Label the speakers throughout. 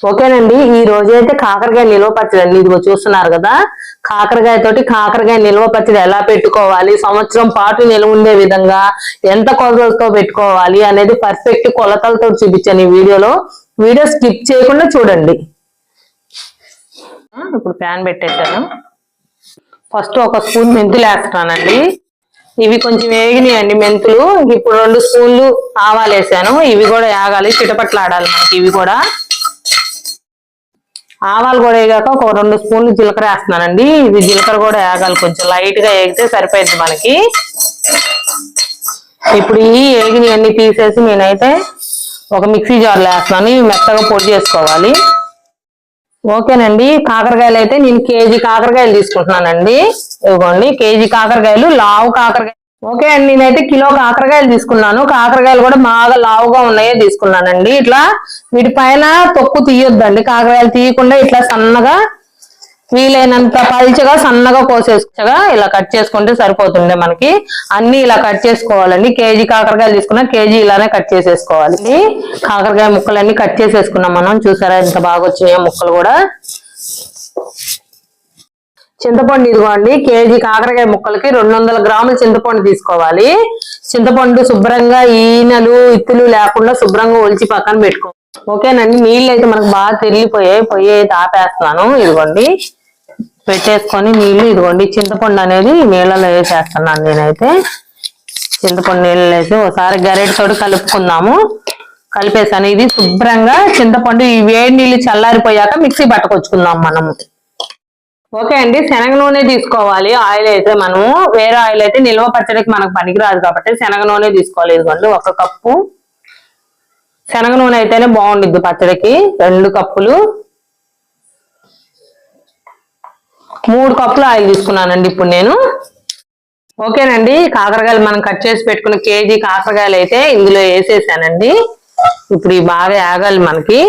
Speaker 1: ఓకేనండి ఈ రోజైతే అయితే కాకరకాయ నిల్వ పచ్చడి అండి ఇదిగో చూస్తున్నారు కదా కాకరకాయ తోటి కాకరకాయ నిల్వ పచ్చడి ఎలా పెట్టుకోవాలి సంవత్సరం పాటు నిల్వ ఉండే విధంగా ఎంత కొలతలతో పెట్టుకోవాలి అనేది పర్ఫెక్ట్ కొలతలతో చూపించాను ఈ వీడియోలో. వీడియో స్కిప్ చేయకుండా చూడండి. ఇప్పుడు ప్యాన్ పెట్టేశాను. ఫస్ట్ ఒక స్పూన్ మెంతులు వేస్తున్నానండి. ఇవి కొంచెం వేగినాయండి మెంతులు. ఇప్పుడు రెండు స్పూన్లు ఆవాలు వేసాను. ఇవి కూడా వేగాలి చిటపట్లాడాలి మనకి ఇవి కూడా. ఆవాలు కూడా వేగాక ఒక రెండు స్పూన్లు జీలకర్ర వేస్తున్నానండి. ఇది జీలకర్ర కూడా వేగాలి కొంచెం లైట్గా వేగితే సరిపోయింది మనకి. ఇప్పుడు ఈ వేగిని అన్ని తీసేసి నేనైతే ఒక మిక్సీ జార్లో వేస్తున్నాను. ఇవి మెత్తగా పొడి చేసుకోవాలి. ఓకేనండి. కాకరకాయలు అయితే నేను కేజీ కాకరకాయలు తీసుకుంటున్నానండి. ఇదిగోండి కేజీ కాకరకాయలు లావు కాకరకాయ ఓకే అండి నేనైతే కిలో కాకరకాయలు తీసుకున్నాను. కాకరకాయలు కూడా బాగా లావుగా ఉన్నాయే తీసుకున్నానండి. ఇట్లా వీటి పైన తొక్కు తీయొద్దండి. కాకరకాయలు తీయకుండా ఇట్లా సన్నగా వీలైనంత పల్చగా సన్నగా కోసేసుగా ఇలా కట్ చేసుకుంటే సరిపోతుండే మనకి. అన్ని ఇలా కట్ చేసుకోవాలండి. కేజీ కాకరకాయలు తీసుకున్నా కేజీ ఇలానే కట్ చేసేసుకోవాలి. కాకరకాయ ముక్కలన్నీ కట్ చేసేసుకున్నాం మనం. చూసారా ఎంత బాగా వచ్చినాయో ముక్కలు కూడా. చింతపండు ఇదిగోండి కేజీ కాకరకాయ ముక్కలకి రెండు వందల గ్రాముల చింతపండు తీసుకోవాలి. చింతపండు శుభ్రంగా ఈనలు ఇత్తులు లేకుండా శుభ్రంగా ఒలిచి పక్కన పెట్టుకో. ఓకేనండి నీళ్ళు అయితే మనకు బాగా తిరిగిపోయాయి పొయ్యి అయితే ఆపేస్తున్నాను ఇదిగోండి పెట్టేసుకొని నీళ్ళు ఇదిగోండి చింతపండు అనేది నీళ్ళలో వేసేస్తున్నాను నేనైతే. చింతపండు నీళ్ళు వేసి ఒకసారి గరిటెతోటి కలుపుకుందాము. కలిపేసాను. ఇది శుభ్రంగా చింతపండు ఈ వేడి నీళ్ళు చల్లారిపోయాక మిక్సీ పట్టుకొచ్చుకుందాం మనము. ఓకే అండి. శనగ నూనె తీసుకోవాలి. ఆయిల్ అయితే మనము వేరే ఆయిల్ అయితే నిల్వ పచ్చడికి మనకు పనికిరాదు కాబట్టి శనగ నూనె తీసుకోవాలి. ఇదిగోండి ఒక కప్పు శనగ నూనె అయితేనే బాగుండిద్ది పచ్చడికి. రెండు కప్పులు. మూడు కప్పులు ఆయిల్ తీసుకున్నానండి ఇప్పుడు నేను. ఓకేనండి. కాకరకాయలు మనం కట్ చేసి పెట్టుకున్న కేజీ కాకరకాయలు అయితే ఇందులో వేసేసానండి. ఇప్పుడు బాగా ఆగాలి మనకి.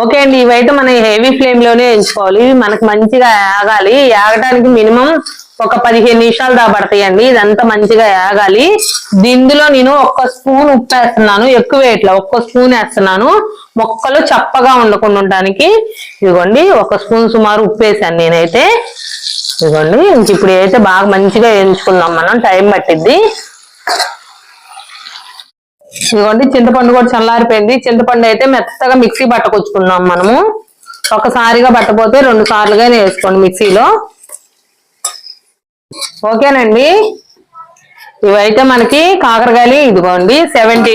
Speaker 1: ఓకే అండి ఇవైతే మనం హెవీ ఫ్లేమ్లోనే వేయించుకోవాలి ఇవి మనకు మంచిగా ఆగాలి. ఆగడానికి మినిమం ఒక పదిహేను నిమిషాలు దాబడతాయండి ఇదంతా మంచిగా ఆగాలి. దీనిలో నేను ఒక్క స్పూన్ ఉప్పు వేస్తున్నాను ఎక్కువ వేయట్లా ఒక్క స్పూన్ వేస్తున్నాను. మొక్కలు చప్పగా ఉండకుండా ఉండడానికి ఇదిగోండి ఒక స్పూన్ సుమారు ఉప్పు వేసాను నేనైతే. ఇదిగోండి ఇంక ఇప్పుడు అయితే బాగా మంచిగా వేయించుకుందాం మనం. టైం పట్టిద్ది. ఇదిగోండి చింతపండు కూడా చల్లారిపోయింది. చింతపండు అయితే మెత్తగా మిక్సీ పట్టకొచ్చుకున్నాం మనము. ఒకసారిగా పట్టపోతే రెండు సార్లుగా వేసుకోండి మిక్సీలో. ఓకేనండి. ఇవైతే మనకి కాకరకాయలు ఇదిగోండి సెవెంటీ.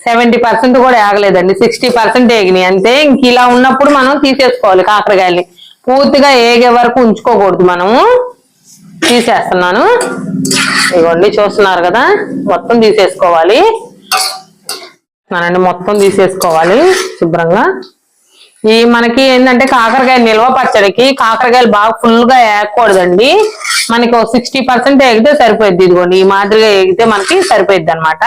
Speaker 1: సెవెంటీ పర్సెంట్ కూడా ఏగలేదండి సిక్స్టీ పర్సెంట్ ఏగినాయి. అంతే ఇంక ఇలా ఉన్నప్పుడు మనం తీసేసుకోవాలి కాకరకాయల్ని. పూర్తిగా ఏగే వరకు ఉంచుకోకూడదు మనము. తీసేస్తున్నాను. ఇదిగోండి చూస్తున్నారు కదా? మొత్తం తీసేసుకోవాలి. మనండి మొత్తం తీసేసుకోవాలి శుభ్రంగా. ఈ మనకి ఏంటంటే కాకరకాయ నిల్వ పచ్చడికి కాకరకాయలు బాగా ఫుల్గా వేయకూడదండి. మనకి ఒక సిక్స్టీ పర్సెంట్ ఎగితే సరిపోద్ది ఇదిగోండి ఈ మాదిరిగా ఎగితే మనకి సరిపోద్ది అనమాట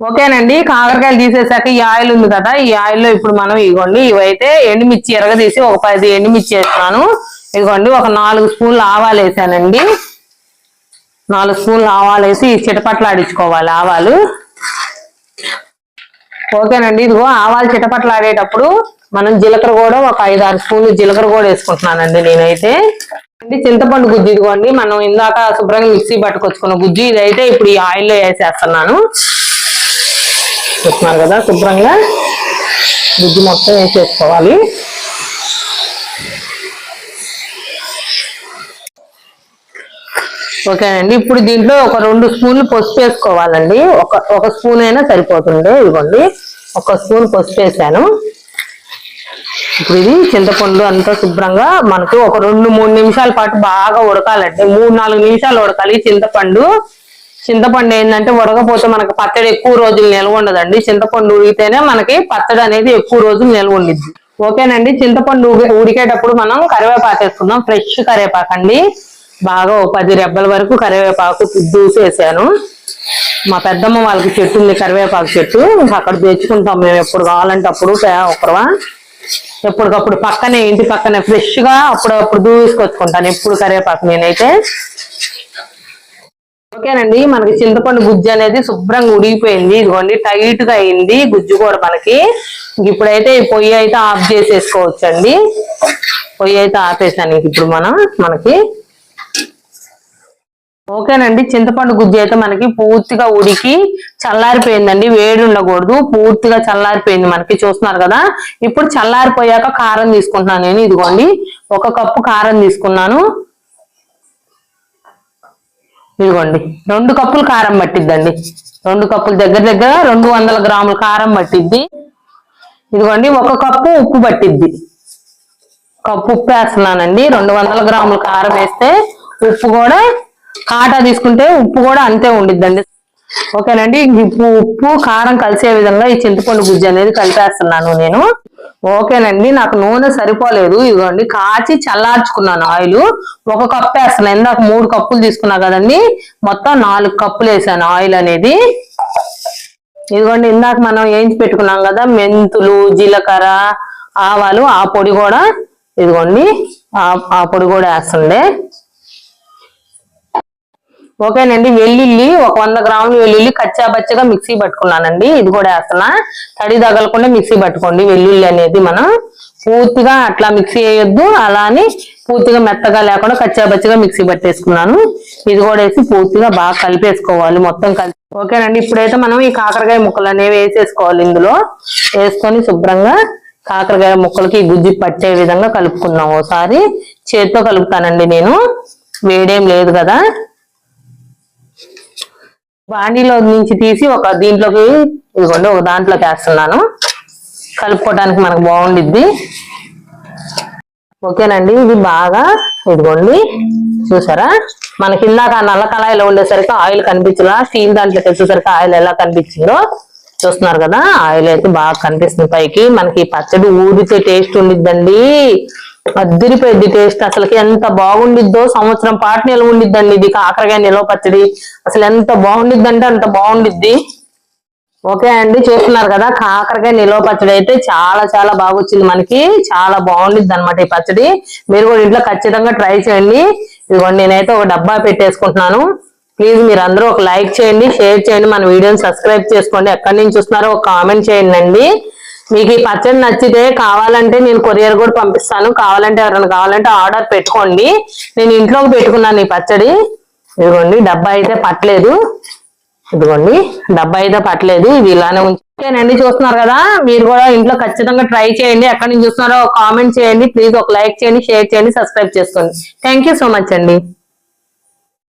Speaker 1: ఓకేనండి కాకరకాయలు తీసేసాక ఈ ఆయిల్ ఉంది కదా ఈ ఆయిల్లో ఇప్పుడు మనం ఇగోండి ఇవైతే ఎండుమిర్చి ఎరగదీసి ఒక పది ఎండుమిర్చి వేస్తున్నాను. ఇదిగోండి ఒక నాలుగు స్పూన్లు ఆవాలు వేసానండి. నాలుగు స్పూన్లు ఆవాలు వేసి చిటపట్లు ఆడించుకోవాలి ఆవాలు. ఓకేనండి. ఇదిగో ఆవాలు చిటపట్లాడేటప్పుడు మనం జీలకర్ర కూడా ఒక ఐదు ఆరు స్పూన్లు జీలకర్ర కూడా వేసుకుంటున్నానండి నేనైతే. అండి చింతపండు గుజ్జు ఇదిగోండి. మనం ఇందాక శుభ్రంగా మిక్సీ పట్టుకొచ్చుకున్న గుజ్జు ఇదైతే ఇప్పుడు ఈ ఆయిల్లో వేసేస్తున్నాను. చూస్తున్నారు కదా శుభ్రంగా గుజ్జు మొత్తం వేసేసుకోవాలి. ఓకేనండి. ఇప్పుడు దీంట్లో ఒక రెండు స్పూన్లు పసుపు వేసుకోవాలండి. ఒక ఒక స్పూన్ అయినా సరిపోతుంది ఇదిగోండి ఒక స్పూన్ పసుపు వేసాను. ఇప్పుడు ఇది చింతపండు అంతా శుభ్రంగా మనకు ఒక రెండు మూడు నిమిషాల పాటు బాగా ఉడకాలండి. మూడు నాలుగు నిమిషాలు ఉడకాలి చింతపండు. చింతపండు ఏంటంటే ఉడకపోతే మనకి పచ్చడి ఎక్కువ రోజులు నిల్వ ఉండదండి. చింతపండు ఉడికితేనే మనకి పచ్చడి అనేది ఎక్కువ రోజులు నిల్వ ఉండిద్ది. ఓకేనండి. చింతపండు ఉడికేటప్పుడు మనం కరివేపాకు వేసుకుందాం. ఫ్రెష్ కరివేపాకు అండి బాగా ఓ పది రెబ్బల వరకు కరివేపాకు దూసేసాను. మా పెద్దమ్మ వాళ్ళకి చెట్టు ఉంది కరివేపాకు చెట్టు. ఇంకా అక్కడ తెచ్చుకుంటాం మేము ఎప్పుడు కావాలంటే అప్పుడు తే- ఒకరవా. ఎప్పటికప్పుడు పక్కనే ఇంటి పక్కనే ఫ్రెష్గా అప్పుడప్పుడు దూసుకొచ్చుకుంటాను ఎప్పుడు కరివేపాకు నేనైతే. ఓకేనండి మనకి చింతపండు గుజ్జు అనేది శుభ్రంగా ఉడిగిపోయింది ఇదిగోండి టైట్గా అయింది గుజ్జు కూడా మనకి. ఇంక ఇప్పుడైతే ఈ పొయ్యి అయితే ఆఫ్ చేసేసుకోవచ్చండి. పొయ్యి అయితే ఆపేసాను ఇంక ఇప్పుడు మనం మనకి. ఓకేనండి. చింతపండు గుజ్జు అయితే మనకి పూర్తిగా ఉడికి చల్లారిపోయిందండి. వేడి ఉండకూడదు. పూర్తిగా చల్లారిపోయింది మనకి. చూస్తున్నారు కదా? ఇప్పుడు చల్లారిపోయాక కారం తీసుకుంటున్నాను నేను. ఇదిగోండి. ఒక కప్పు కారం తీసుకున్నాను. ఇదిగోండి. రెండు కప్పులు కారం పట్టిద్దండి. రెండు కప్పులు దగ్గర దగ్గర రెండు వందల గ్రాముల కారం పట్టిద్ది. ఇదిగోండి. ఒక కప్పు ఉప్పు పట్టిద్ది. కప్పు ఉప్పు వేస్తున్నానండి. రెండు వందల గ్రాముల కారం వేస్తే ఉప్పు కూడా కాటా తీసుకుంటే ఉప్పు కూడా అంతే ఉండిద్దండి. ఓకేనండి ఉప్పు ఉప్పు కారం కలిసే విధంగా ఈ చింతపండు గుజ్జు అనేది కలిపేస్తున్నాను నేను. ఓకేనండి నాకు నూనె సరిపోలేదు. ఇదిగోండి కాచి చల్లార్చుకున్నాను ఆయిల్. ఒక కప్పు వేస్తున్నాను ఇందాక మూడు కప్పులు తీసుకున్నా కదండి మొత్తం నాలుగు కప్పులు వేసాను ఆయిల్ అనేది. ఇదిగోండి ఇందాక మనం వేయించి పెట్టుకున్నాం కదా మెంతులు జీలకర్ర ఆవాలు ఆ పొడి కూడా ఇదిగోండి ఆ పొడి కూడా వేస్తుండే. ఓకేనండి వెల్లుల్లి ఒక వంద గ్రాములు వెల్లుల్లి కచ్చాబచ్చగా మిక్సీ పట్టుకున్నానండి. ఇది కూడా వేస్తున్నా. తడి తగలకుండా మిక్సీ పట్టుకోండి. వెల్లుల్లి అనేది మనం పూర్తిగా అట్లా మిక్సీ వేయొద్దు. అలా అని పూర్తిగా మెత్తగా లేకుండా కచ్చాబచ్చగా మిక్సీ పట్టేసుకున్నాను. ఇది కూడా వేసి పూర్తిగా బాగా కలిపేసుకోవాలి. మొత్తం కలిపి. ఓకేనండి ఇప్పుడైతే మనం ఈ కాకరకాయ ముక్కలు అనేవి వేసేసుకోవాలి ఇందులో. వేసుకొని శుభ్రంగా కాకరకాయ ముక్కలకి గుజ్జి గుజ్జు పట్టే విధంగా కలుపుకుందాం. ఓసారి చేత్తో కలుపుతానండి నేను. వేడేం లేదు కదా. బాండీలో నుంచి తీసి ఒక దీంట్లోకి ఇదిగోండి ఒక దాంట్లోకి వేస్తున్నాను. కలుపుకోవడానికి మనకు బాగుండిద్ది. ఓకేనండి ఇది బాగా ఇదిగోండి చూసారా? మనకి ఇందాక నల్ల కళాయిలో ఉండేసరికి ఆయిల్ కనిపించలా స్టీల్ దాంట్లోకి వచ్చేసరికి ఆయిల్ ఎలా కనిపించిందో చూస్తున్నారు కదా? ఆయిల్ అయితే బాగా కనిపిస్తుంది పైకి. మనకి పచ్చడి ఊరితే టేస్ట్ ఉండిద్దండి. అద్దరిపోయింది టేస్ట్ అసలుకి ఎంత బాగుండిద్దో సంవత్సరం పాటు నిల్వ ఉండిద్దండి ఇది కాకరకాయ నిల్వ పచ్చడి. అసలు ఎంత బాగుండిద్దంటే అంత బాగుండిద్ది. ఓకే అండి చూస్తున్నారు కదా కాకరకాయ నిల్వ పచ్చడి అయితే చాలా చాలా బాగా వచ్చింది మనకి. చాలా బాగుండిద్ది అనమాట ఈ పచ్చడి. మీరు కూడా ఇంట్లో ఖచ్చితంగా ట్రై చేయండి. ఇదిగోండి నేనైతే ఒక డబ్బా పెట్టేసుకుంటున్నాను. ప్లీజ్ మీరు అందరూ ఒక లైక్ చేయండి షేర్ చేయండి. మన వీడియోని సబ్స్క్రైబ్ చేసుకోండి. ఎక్కడి నుంచి చూస్తున్నారో ఒక కామెంట్ చేయండి అండి. మీకు ఈ పచ్చడి నచ్చితే కావాలంటే నేను కొరియర్ కూడా పంపిస్తాను. కావాలంటే ఎవరైనా కావాలంటే ఆర్డర్ పెట్టుకోండి. నేను ఇంట్లోకి పెట్టుకున్నాను ఈ పచ్చడి. ఇదిగోండి డబ్బా అయితే పట్టలేదు. ఇదిగోండి డబ్బా అయితే పట్టలేదు. ఇది ఇలానే ఉంచేనండి చూస్తున్నారు కదా? మీరు కూడా ఇంట్లో ఖచ్చితంగా ట్రై చేయండి. ఎక్కడి నుంచి చూస్తున్నారో కామెంట్ చేయండి. ప్లీజ్ ఒక లైక్ చేయండి షేర్ చేయండి సబ్స్క్రైబ్ చేసుకోండి. థ్యాంక్ సో మచ్ అండి.